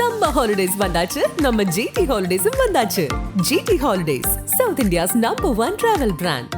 Summer holidays வந்தாச்சு. நம்ம GT ஹாலிடேஸும் வந்தாச்சு. GT holidays south India's number one travel brand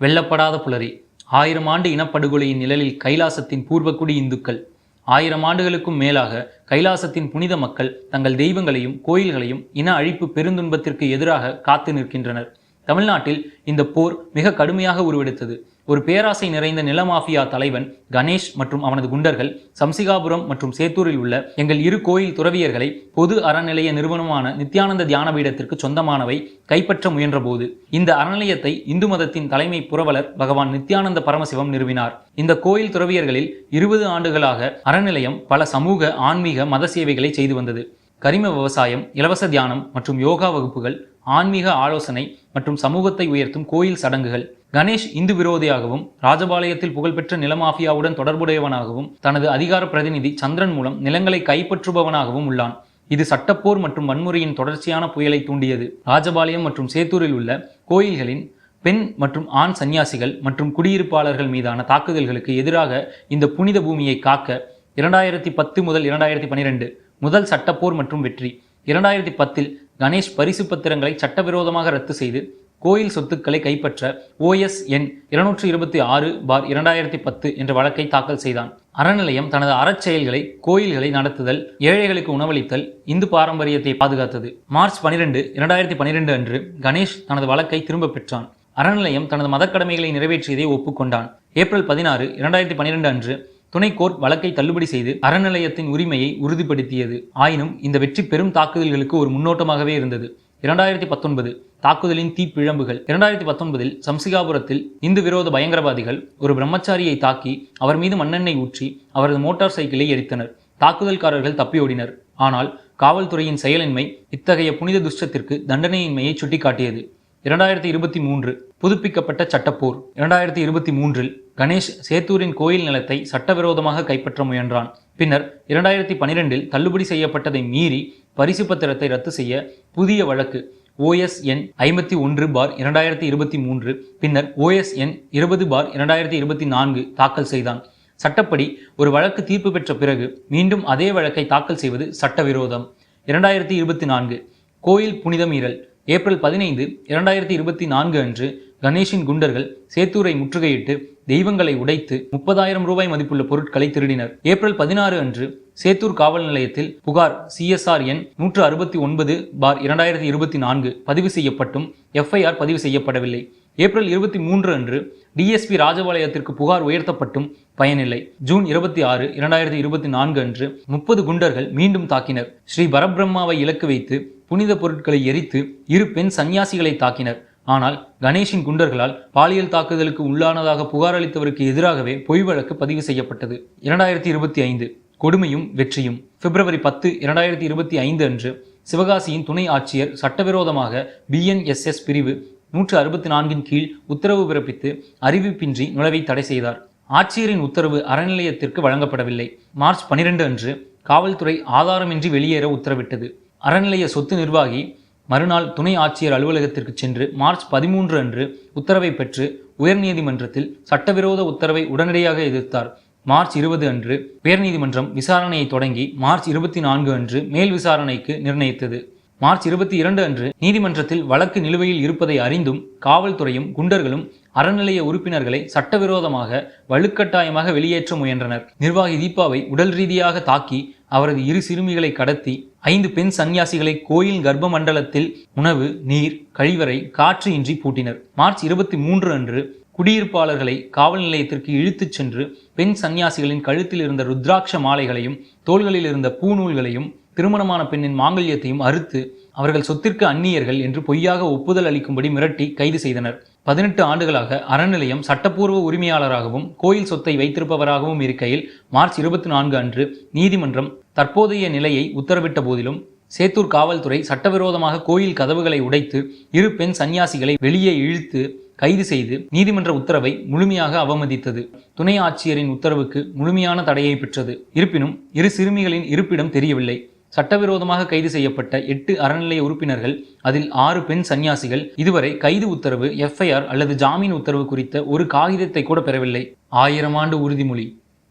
வெல்லப்படாத புலரி. ஆயிரம் ஆண்டு இனப்படுகொலையின் நிழலில் கைலாசத்தின் பூர்வக்குடி இந்துக்கள். ஆயிரம் ஆண்டுகளுக்கும் மேலாக கைலாசத்தின் புனித மக்கள் தங்கள் தெய்வங்களையும் கோயில்களையும் இன அழிப்பு பெருந்துன்பத்திற்கு எதிராக காத்து நிற்கின்றனர். தமிழ்நாட்டில் இந்த போர் மிக கடுமையாக உருவெடுத்தது. ஒரு பேராசை நிறைந்த நிலமாஃபியா தலைவன் கணேஷ் மற்றும் அவனது குண்டர்கள் சம்சிகாபுரம் மற்றும் சேத்தூரில் உள்ள எங்கள் இரு கோயில் துறவியர்களை பொது அறநிலைய நிறுவனமான நித்யானந்த தியான பீடத்திற்கு சொந்தமானவை கைப்பற்ற முயன்றபோது இந்த அறநிலையத்தை இந்து மதத்தின் தலைமை புரவலர் பகவான் நித்யானந்த பரமசிவம் நிறுவினார். இந்த கோயில் துறவியர்களில் இருபது ஆண்டுகளாக அறநிலையம் பல சமூக ஆன்மீக மத சேவைகளை செய்து வந்தது. கரிம விவசாயம் இலவச தியானம் மற்றும் யோகா வகுப்புகள் ஆன்மீக ஆலோசனை மற்றும் சமூகத்தை உயர்த்தும் கோயில் சடங்குகள். கணேஷ் இந்து விரோதியாகவும் ராஜபாளையத்தில் புகழ்பெற்ற நிலமாஃபியாவுடன் தொடர்புடையவனாகவும் தனது அதிகார பிரதிநிதி சந்திரன் மூலம் நிலங்களை கைப்பற்றுபவனாகவும் உள்ளான். இது சட்டப்போர் மற்றும் வன்முறையின் தொடர்ச்சியான புயலை தூண்டியது. ராஜபாளையம் மற்றும் சேத்தூரில் உள்ள கோயில்களின் பெண் மற்றும் ஆண் சந்நியாசிகள் மற்றும் குடியிருப்பாளர்கள் மீதான தாக்குதல்களுக்கு எதிராக இந்த புனித பூமியை காக்க இரண்டாயிரத்தி பத்து முதல் இரண்டாயிரத்தி பனிரெண்டு முதல் சட்டப்போர் மற்றும் வெற்றி. இரண்டாயிரத்தி பத்தில் கணேஷ் பரிசு பத்திரங்களை சட்டவிரோதமாக ரத்து செய்து கோயில் சொத்துக்களை கைப்பற்ற ஓஎஸ் எண் இருநூற்றி இருபத்தி ஆறு பார் இரண்டாயிரத்தி பத்து என்ற வழக்கை தாக்கல் செய்தான். அறநிலையம் தனது அறச்செயல்களை கோயில்களை நடத்துதல் ஏழைகளுக்கு உணவளித்தல் இந்து பாரம்பரியத்தை பாதுகாத்தது. மார்ச் பனிரெண்டு இரண்டாயிரத்தி பனிரெண்டு அன்று கணேஷ் தனது வழக்கை திரும்ப பெற்றான். அறநிலையம் தனது மதக்கடமைகளை நிறைவேற்றியதை ஒப்புக்கொண்டான். ஏப்ரல் பதினாறு இரண்டாயிரத்தி பனிரெண்டு அன்று துணை கோர்ட் வழக்கை தள்ளுபடி செய்து அறநிலையத்தின் உரிமையை உறுதிப்படுத்தியது. ஆயினும் இந்த வெற்றி பெரும் தாக்குதல்களுக்கு ஒரு முன்னோட்டமாகவே இருந்தது. இரண்டாயிரத்தி பத்தொன்பது தாக்குதலின் தீப்பிழம்புகள். இரண்டாயிரத்தி பத்தொன்பதில் சம்சிகாபுரத்தில் இந்து விரோத பயங்கரவாதிகள் ஒரு பிரம்மச்சாரியை தாக்கி அவர் மீது மண்ணெண்ணெய் ஊற்றி அவரது மோட்டார் சைக்கிளை எரித்தனர். தாக்குதல்காரர்கள் தப்பியோடினர் ஆனால் காவல்துறையின் செயலின்மை இத்தகைய புனித துஷ்டத்திற்கு தண்டனையின்மையை சுட்டிக்காட்டியது. இரண்டாயிரத்தி இருபத்தி மூன்று புதுப்பிக்கப்பட்ட சட்டப்போர். இரண்டாயிரத்தி இருபத்தி மூன்றில் கணேஷ் சேத்தூரின் கோயில் நிலத்தை சட்டவிரோதமாக கைப்பற்ற முயன்றான். பின்னர் இரண்டாயிரத்தி பனிரெண்டில் தள்ளுபடி செய்யப்பட்டதை மீறி பரிசு பத்திரத்தை ரத்து செய்ய புதிய வழக்கு ஓஎஸ் எண் ஐம்பத்தி ஒன்று பார் இரண்டாயிரத்தி இருபத்தி மூன்று பின்னர் ஓஎஸ் எண் இருபது பார் இரண்டாயிரத்தி இருபத்தி நான்கு தாக்கல் செய்தான். சட்டப்படி ஒரு வழக்கு தீர்ப்பு பெற்ற பிறகு மீண்டும் அதே வழக்கை தாக்கல் செய்வது சட்டவிரோதம். இரண்டாயிரத்தி இருபத்தி நான்கு கோயில் புனித மீறல். ஏப்ரல் பதினைந்து இரண்டாயிரத்தி இருபத்தி நான்கு அன்று கணேஷின் குண்டர்கள் சேத்தூரை முற்றுகையிட்டு தெய்வங்களை உடைத்து முப்பதாயிரம் ரூபாய் மதிப்புள்ள பொருட்களை திருடினர். ஏப்ரல் பதினாறு அன்று சேத்தூர் காவல் நிலையத்தில் புகார் சிஎஸ்ஆர் எண் நூற்று அறுபத்தி ஒன்பது பார் இரண்டாயிரத்தி இருபத்தி நான்கு பதிவு செய்யப்பட்டும். எஃப்ஐஆர் பதிவு செய்யப்படவில்லை. ஏப்ரல் இருபத்தி மூன்று அன்று டிஎஸ்பி ராஜபாளையத்திற்கு புகார் உயர்த்தப்பட்டும் பயனில்லை. ஜூன் இருபத்தி ஆறு இரண்டாயிரத்தி இருபத்தி நான்கு அன்று முப்பது குண்டர்கள் மீண்டும் தாக்கினர். ஸ்ரீ பரபிரம்மாவை இலக்கு வைத்து புனித பொருட்களை எரித்து இரு பெண் சந்நியாசிகளை தாக்கினர். ஆனால் கணேஷின் குண்டர்களால் பாலியல் தாக்குதலுக்கு உள்ளானதாக புகார் அளித்தவருக்கு எதிராகவே பொய் வழக்கு பதிவு செய்யப்பட்டது. இரண்டாயிரத்தி இருபத்தி ஐந்து கொடுமையும் வெற்றியும். பிப்ரவரி பத்து இரண்டாயிரத்தி இருபத்தி ஐந்து அன்று சிவகாசியின் துணை ஆட்சியர் சட்டவிரோதமாக பிஎன்எஸ்எஸ் பிரிவு நூற்று அறுபத்தி நான்கின் கீழ் உத்தரவு பிறப்பித்து அறிவிப்பின்றி நுழைவை தடை செய்தார். ஆட்சியரின் உத்தரவு அறநிலையத்திற்கு வழங்கப்படவில்லை. மார்ச் பனிரெண்டு அன்று காவல்துறை ஆதாரமின்றி வெளியேற உத்தரவிட்டது. அறநிலைய சொத்து நிர்வாகி மறுநாள் துணை ஆட்சியர் அலுவலகத்திற்கு சென்று மார்ச் பதிமூன்று அன்று உத்தரவை பெற்று உயர்நீதிமன்றத்தில் சட்டவிரோத உத்தரவை உடனடியாக எதிர்த்தார். மார்ச் இருபது அன்று உயர்நீதிமன்றம் விசாரணையை தொடங்கி மார்ச் இருபத்தி நான்கு அன்று மேல் விசாரணைக்கு நிர்ணயித்தது. மார்ச் இருபத்தி இரண்டு அன்று நீதிமன்றத்தில் வழக்கு நிலுவையில் இருப்பதை அறிந்தும் காவல்துறையும் குண்டர்களும் அறநிலைய உறுப்பினர்களை சட்டவிரோதமாக வலுக்கட்டாயமாக வெளியேற்ற முயன்றனர். நிர்வாகி தீபாவை உடல் ரீதியாக தாக்கி அவரது இரு சிறுமிகளை கடத்தி ஐந்து பெண் சந்நியாசிகளை கோயில் கர்ப்ப மண்டலத்தில் உணவு நீர் கழிவறை காற்று இன்றி பூட்டினர். மார்ச் இருபத்தி மூன்று அன்று குடியிருப்பாளர்களை காவல் நிலையத்திற்கு இழுத்துச் சென்று பெண் சன்னியாசிகளின் கழுத்தில் இருந்த ருத்ராட்ச மாலைகளையும் தோள்களில் இருந்த பூநூல்களையும் திருமணமான பெண்ணின் மாங்கல்யத்தையும் அறுத்து அவர்கள் சொத்திற்கு அந்நியர்கள் என்று பொய்யாக ஒப்புதல் அளிக்கும்படி மிரட்டி கைது செய்தனர். பதினெட்டு ஆண்டுகளாக அறநிலையம் சட்டப்பூர்வ உரிமையாளராகவும் கோயில் சொத்தை வைத்திருப்பவராகவும் இருக்கையில் மார்ச் இருபத்தி நான்கு அன்று நீதிமன்றம் தற்போதைய நிலையை உத்தரவிட்ட போதிலும் சேத்தூர் காவல்துறை சட்டவிரோதமாக கோயில் கதவுகளை உடைத்து இரு பெண் சன்னியாசிகளை வெளியே இழுத்து கைது செய்து நீதிமன்ற உத்தரவை முழுமையாக அவமதித்தது. துணை ஆட்சியரின் உத்தரவுக்கு முழுமையான தடையை பெற்றது. இருப்பினும் இரு சிறுமிகளின் இருப்பிடம் தெரியவில்லை. சட்டவிரோதமாக கைது செய்யப்பட்ட எட்டு அறநிலைய உறுப்பினர்கள் அதில் ஆறு பெண் சன்னியாசிகள் இதுவரை கைது உத்தரவு எஃப்ஐஆர் அல்லது ஜாமீன் உத்தரவு குறித்த ஒரு காகிதத்தை கூட பெறவில்லை. ஆயிரம் ஆண்டு உறுதிமொழி.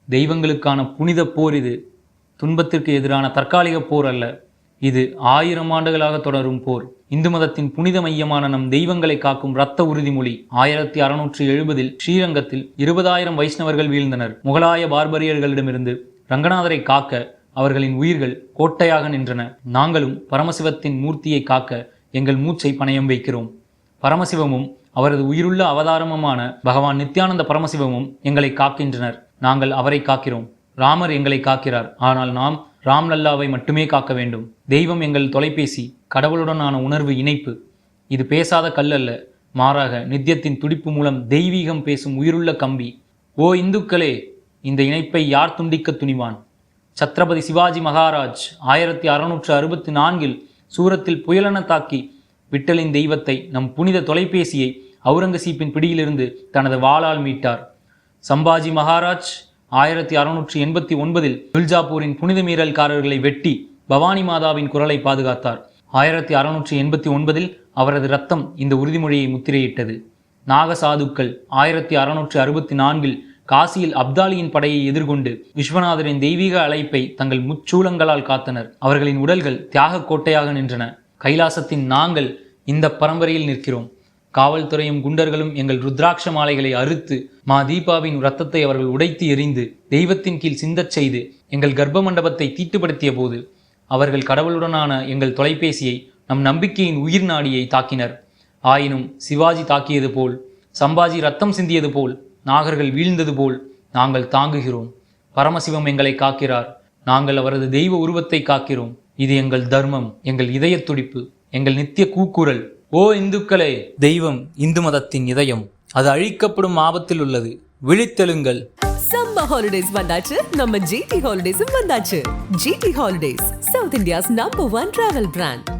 தெய்வங்களுக்கான புனித போர் இது. துன்பத்திற்கு எதிரான தற்காலிக போர் அல்ல. இது ஆயிரம் ஆண்டுகளாக தொடரும் போர். இந்து மதத்தின் புனித மையமான நம் தெய்வங்களை காக்கும் இரத்த உறுதிமொழி ஆயிரத்தி அறுநூற்றி எழுபதில் ஸ்ரீரங்கத்தில் இருபதாயிரம் வைஷ்ணவர்கள் வீழ்ந்தனர். முகலாய பார்பரியர்களிடமிருந்து ரங்கநாதரை காக்க அவர்களின் உயிர்கள் கோட்டையாக நின்றன. நாங்களும் பரமசிவத்தின் மூர்த்தியை காக்க எங்கள் மூச்சை பணயம் வைக்கிறோம். பரமசிவமும் அவரது உயிருள்ள அவதாரமுமான பகவான் நித்யானந்த பரமசிவமும் எங்களை காக்கின்றனர். நாங்கள் அவரை காக்கிறோம். ராமர் எங்களை காக்கிறார். ஆனால் நாம் ராம் லல்லாவை மட்டுமே காக்க வேண்டும். தெய்வம் எங்கள் தொலைபேசி கடவுளுடனான உணர்வு இணைப்பு. இது பேசாத கல் அல்ல. மாறாக நித்தியத்தின் துடிப்பு மூலம் தெய்வீகம் பேசும் உயிருள்ள கம்பி. ஓ இந்துக்களே இந்த இணைப்பை யார் துண்டிக்க துணிவான்? சத்ரபதி சிவாஜி மகாராஜ் ஆயிரத்தி அறுநூற்று அறுபத்தி நான்கில் சூரத்தில் புயலென தாக்கி விட்டலின் தெய்வத்தை நம் புனித தொலைபேசியை அவுரங்கசீப்பின் பிடியிலிருந்து தனது வாளால் மீட்டார். சம்பாஜி மகாராஜ் ஆயிரத்தி அறுநூற்றி எண்பத்தி ஒன்பதில் துல்ஜாப்பூரின் புனித மீறல்காரர்களை வெட்டி பவானி மாதாவின் குரலை பாதுகாத்தார். ஆயிரத்தி அறுநூற்றி எண்பத்தி ஒன்பதில் அவரது ரத்தம் இந்த உறுதிமொழியை முத்திரையிட்டது. நாகசாதுக்கள் ஆயிரத்தி அறுநூற்றி அறுபத்தி நான்கில் காசியில் அப்தாலியின் படையை எதிர்கொண்டு விஸ்வநாதரின் தெய்வீக அழைப்பை தங்கள் முச்சூலங்களால் காத்தனர். அவர்களின் உடல்கள் தியாக கோட்டையாக நின்றன. கைலாசத்தின் நாங்கள் இந்த பரம்பரையில் நிற்கிறோம். காவல்துறையும் குண்டர்களும் எங்கள் ருத்ராட்ச மாலைகளை அறுத்து மா தீபாவின் ரத்தத்தை அவர்கள் உடைத்து எறிந்து தெய்வத்தின் கீழ் சிந்தச் செய்து எங்கள் கர்ப்ப மண்டபத்தை தீட்டுப்படுத்திய போது அவர்கள் கடவுளுடனான எங்கள் தொலைபேசியை நம் நம்பிக்கையின் உயிர் நாடியை தாக்கினர். ஆயினும் சிவாஜி தாக்கியது போல் சம்பாஜி ரத்தம் சிந்தியது போல் நாகர்கள் வீழ்ந்தது போல் நாங்கள் தாங்குகிறோம். பரமசிவம் எங்களை காக்கிறார். நாங்கள் அவரது தெய்வ உருவத்தை காக்கிறோம். இது எங்கள் தர்மம் எங்கள் இதய துடிப்பு எங்கள் நித்திய கூக்குரல். ஓ இந்துக்களே தெய்வம் இந்து மதத்தின் இதயம். அது அழிக்கப்படும் ஆபத்தில் உள்ளது. விழித்தெழுங்கள். சம்ம ஹாலிடேஸ் வந்தாச்சு. நம்ம ஜிடி ஹாலிடேஸும் வந்தாச்சு. GT holidays south India's number one travel brand